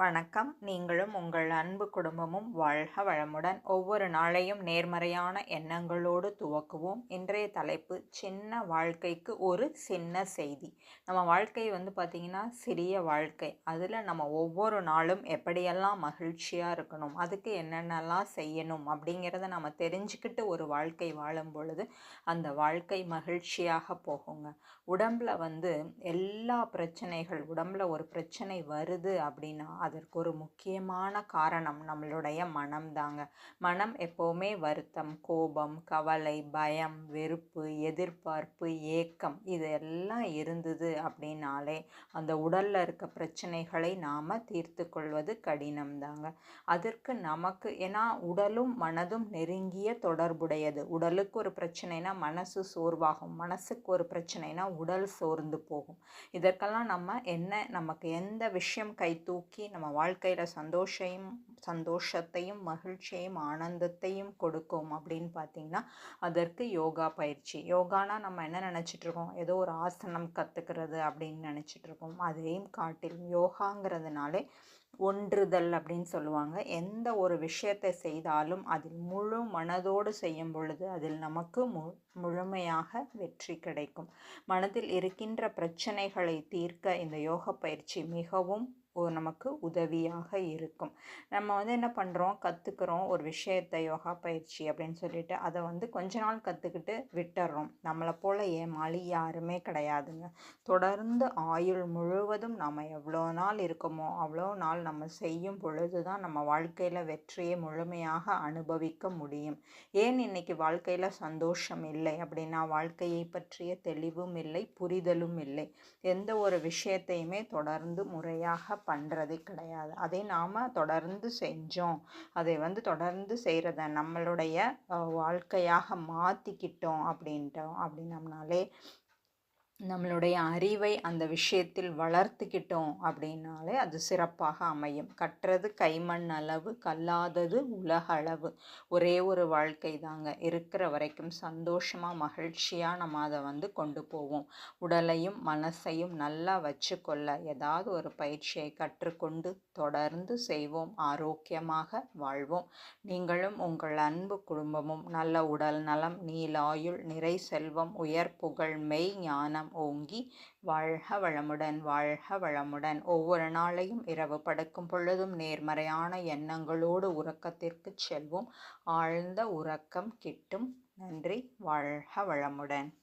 வணக்கம். நீங்களும் உங்கள் அன்பு குடும்பமும் வாழ்க வளமுடன். ஒவ்வொரு நாளையும் நேர்மறையான எண்ணங்களோடு துவக்குவோம். இன்றைய தலைப்பு சின்ன வாழ்க்கைக்கு ஒரு சின்ன செய்தி. நம்ம வாழ்க்கை வந்து பார்த்திங்கன்னா சிறிய வாழ்க்கை. அதில் நம்ம ஒவ்வொரு நாளும் எப்படியெல்லாம் மகிழ்ச்சியாக இருக்கணும் அதுக்கு என்னென்னலாம் செய்யணும் அப்படிங்கிறத நம்ம தெரிஞ்சுக்கிட்டு ஒரு வாழ்க்கை வாழும் பொழுது அந்த வாழ்க்கை மகிழ்ச்சியாக போகுங்க. உடம்பில் வந்து எல்லா பிரச்சனைகள் உடம்பில் ஒரு பிரச்சனை வருது அப்படின்னா அதற்கு ஒரு முக்கியமான காரணம் நம்மளுடைய மனம் தாங்க. மனம் எப்போவுமே வருத்தம் கோபம் கவலை பயம் வெறுப்பு எதிர்பார்ப்பு ஏக்கம் இது எல்லாம் இருந்தது அப்படின்னாலே அந்த உடலில் இருக்க பிரச்சனைகளை நாம் தீர்த்து கொள்வது கடினம் தாங்க. அதற்கு நமக்கு ஏன்னா உடலும் மனதும் நெருங்கிய தொடர்புடையது. உடலுக்கு ஒரு பிரச்சனைனா மனசு சோர்வாகும். மனசுக்கு ஒரு பிரச்சனைனா உடல் சோர்ந்து போகும். இதற்கெல்லாம் நம்ம என்ன நமக்கு எந்த விஷயம் கை தூக்கி நம்ம நம்ம வாழ்க்கையில் சந்தோஷையும் சந்தோஷத்தையும் மகிழ்ச்சியையும் ஆனந்தத்தையும் கொடுக்கும் அப்படின்னு பார்த்திங்கன்னா அதற்கு யோகா பயிற்சி. யோகானா நம்ம என்ன நினச்சிட்ருக்கோம் ஏதோ ஒரு ஆசனம் கற்றுக்கிறது அப்படின்னு நினச்சிட்ருக்கோம் அதையும் காட்டிலும் யோகாங்கிறதுனாலே ஒன்றுதல் அப்படின்னு சொல்லுவாங்க. எந்த ஒரு விஷயத்தை செய்தாலும் அதில் முழு மனதோடு செய்யும் பொழுது அதில் நமக்கு மு முழுமையாக வெற்றி கிடைக்கும். மனதில் இருக்கின்ற பிரச்சனைகளை தீர்க்க இந்த யோக பயிற்சி மிகவும் நமக்கு உதவியாக இருக்கும். நம்ம வந்து என்ன பண்ணுறோம் கற்றுக்குறோம் ஒரு விஷயத்தை யோகா பயிற்சி அப்படின்னு சொல்லிட்டு அதை வந்து கொஞ்ச நாள் கற்றுக்கிட்டு விட்டுறோம். நம்மளை போல் ஏமாளி யாருமே கிடையாதுங்க. தொடர்ந்து ஆயுள் முழுவதும் நம்ம எவ்வளோ நாள் இருக்கோமோ அவ்வளோ நாள் நம்ம செய்யும் பொழுது தான் நம்ம வாழ்க்கையில் வெற்றியை முழுமையாக அனுபவிக்க முடியும். ஏன் இன்னைக்கு வாழ்க்கையில் சந்தோஷம் இல்லை அப்படின்னா வாழ்க்கையை பற்றிய தெளிவும் இல்லை புரிதலும் இல்லை. எந்த ஒரு விஷயத்தையுமே தொடர்ந்து முறையாக பண்ணுறதே கிடையாது. அதே நாம் தொடர்ந்து செஞ்சோம். அதை வந்து தொடர்ந்து செய்கிறத நம்மளுடைய வாழ்க்கையாக மாற்றிக்கிட்டோம் அப்படின்ட்டோம். அப்படின்னம்னாலே நம்மளுடைய அறிவை அந்த விஷயத்தில் வளர்த்துக்கிட்டோம் அப்படின்னாலே அது சிறப்பாக அமையும். கற்றது கைமண் அளவு கல்லாதது உலக அளவு. ஒரே ஒரு வாழ்க்கை தாங்க. இருக்கிற வரைக்கும் சந்தோஷமாக மகிழ்ச்சியாக நம்ம அதை வந்து கொண்டு போவோம். உடலையும் மனசையும் நல்லா வச்சுக்கொள்ள ஏதாவது ஒரு பயிற்சியை கற்றுக்கொண்டு தொடர்ந்து செய்வோம். ஆரோக்கியமாக வாழ்வோம். நீங்களும் உங்கள் அன்பு குடும்பமும் நல்ல உடல் நலம் நீலாயுள் நிறை செல்வம் உயர் புகழ் மெய் ஞானம் ஓங்கி வாழ்க வளமுடன் வாழ்க வளமுடன். ஒவ்வொரு நாளையும் இரவு படுக்கும் பொழுதும் நேர்மறையான எண்ணங்களோடு உறக்கத்திற்கு செல்வோம். ஆழ்ந்த உறக்கம் கிட்டும். நன்றி. வாழ்க வளமுடன்.